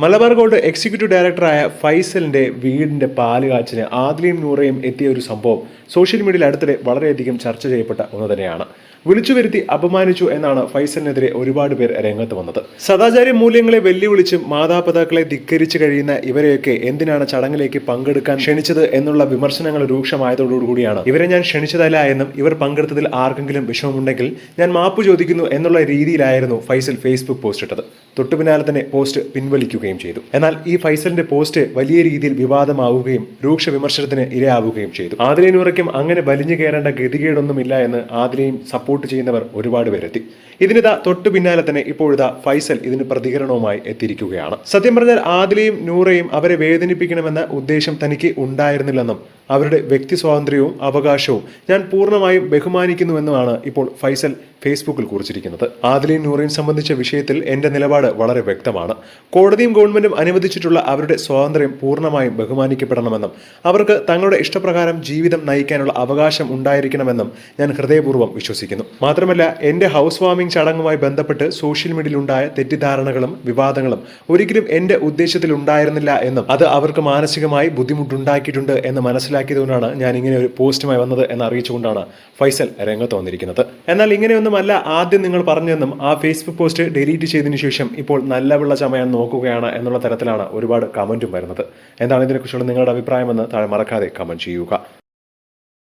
Malabar gold executive ഡയറക്ടറായ ഫൈസലിന്റെ വീടിന്റെ പാൽ കാച്ചിന് ആദിലയും നൂറയും എത്തിയ ഒരു സംഭവം സോഷ്യൽ മീഡിയയിൽ അടുത്തിടെ വളരെയധികം ചർച്ച ചെയ്യപ്പെട്ട ഒന്ന് തന്നെയാണ്. വിളിച്ചു വരുത്തി അപമാനിച്ചു എന്നാണ് ഫൈസലിനെതിരെ ഒരുപാട് പേർ രംഗത്ത് വന്നത്. സദാചാര്യ മൂല്യങ്ങളെ വെല്ലുവിളിച്ചും മാതാപിതാക്കളെ ധിക്കരിച്ചു കഴിയുന്ന ഇവരെയൊക്കെ എന്തിനാണ് ചടങ്ങിലേക്ക് പങ്കെടുക്കാൻ ക്ഷണിച്ചത് എന്നുള്ള വിമർശനങ്ങൾ രൂക്ഷമായതോടുകൂടിയാണ് ഇവരെ ഞാൻ ക്ഷണിച്ചതല്ല എന്നും ഇവർ പങ്കെടുത്തതിൽ ആർക്കെങ്കിലും വിഷമമുണ്ടെങ്കിൽ ഞാൻ മാപ്പ് ചോദിക്കുന്നു എന്നുള്ള രീതിയിലായിരുന്നു ഫൈസൽ ഫേസ്ബുക്ക് പോസ്റ്റ് ഇട്ടത്. തൊട്ടുപിന്നാലെ തന്നെ പോസ്റ്റ് പിൻവലിക്കുകയും ചെയ്തു. എന്നാൽ ഈ ഫൈസലിന്റെ പോസ്റ്റ് വലിയ രീതിയിൽ വിവാദമാവുകയും രൂക്ഷ വിമർശനത്തിന് ഇരയാവുകയും ചെയ്തു. ആദിലെ നൂറയ്ക്കും അങ്ങനെ വലിഞ്ഞു കയറേണ്ട ഗതികേടൊന്നുമില്ല എന്ന് ആതിരയും സപ്പോർട്ട് ചെയ്യുന്നവർ ഒരുപാട് പേരെത്തി. ഇതിനിതാ തൊട്ടു പിന്നാലെ തന്നെ ഇപ്പോഴിതാ ഫൈസൽ ഇതിന് പ്രതികരണവുമായി എത്തിയിരിക്കുകയാണ്. സത്യം പറഞ്ഞാൽ ആദിലെയും നൂറയും അവരെ വേദനിപ്പിക്കണമെന്ന ഉദ്ദേശം തനിക്ക് ഉണ്ടായിരുന്നില്ലെന്നും അവരുടെ വ്യക്തി സ്വാതന്ത്ര്യവും അവകാശവും ഞാൻ പൂർണമായും ബഹുമാനിക്കുന്നുവെന്നുമാണ് ഇപ്പോൾ ഫൈസൽ ഫേസ്ബുക്കിൽ കുറിച്ചിരിക്കുന്നത്. ആദിലെയും നൂറയും സംബന്ധിച്ച വിഷയത്തിൽ എന്റെ നിലപാട് വളരെ വ്യക്തമാണ്. കോടതിയും ഗവൺമെന്റും അനുവദിച്ചിട്ടുള്ള അവരുടെ സ്വാതന്ത്ര്യം പൂർണമായും ബഹുമാനിക്കപ്പെടണമെന്നും അവർക്ക് തങ്ങളുടെ ഇഷ്ടപ്രകാരം ജീവിതം നയിക്കാനുള്ള അവകാശം ഉണ്ടായിരിക്കണമെന്നും ഞാൻ ഹൃദയപൂർവം വിശ്വസിക്കുന്നു. മാത്രമല്ല എന്റെ ഹൗസ് വാമിംഗ് ചടങ്ങുമായി ബന്ധപ്പെട്ട് സോഷ്യൽ മീഡിയയിലുണ്ടായ തെറ്റിദ്ധാരണകളും വിവാദങ്ങളും ഒരിക്കലും എന്റെ ഉദ്ദേശത്തിൽ ഉണ്ടായിരുന്നില്ല എന്നും അത് അവർക്ക് മാനസികമായി ബുദ്ധിമുട്ടുണ്ടാക്കിയിട്ടുണ്ട് എന്ന് മനസ്സിലാക്കിയതുകൊണ്ടാണ് ഞാൻ ഇങ്ങനെ ഒരു പോസ്റ്റുമായി വന്നത് എന്ന് അറിയിച്ചുകൊണ്ടാണ് ഫൈസൽ രംഗത്ത് വന്നിരിക്കുന്നത്. എന്നാൽ ഇങ്ങനെയൊന്നുമല്ല ആദ്യം നിങ്ങൾ പറഞ്ഞെന്നും ആ ഫേസ്ബുക്ക് പോസ്റ്റ് ഡിലീറ്റ് ചെയ്തതിനു ശേഷം ഇപ്പോൾ നല്ല വെള്ള ചമയാൻ നോക്കുകയാണ് എന്നുള്ള തരത്തിലാണ് ഒരുപാട് കമന്റും വരുന്നത്. എന്താണ് ഇതിനെക്കുറിച്ചുള്ള നിങ്ങളുടെ അഭിപ്രായമെന്ന് താഴെ മറക്കാതെ കമന്റ് ചെയ്യുക.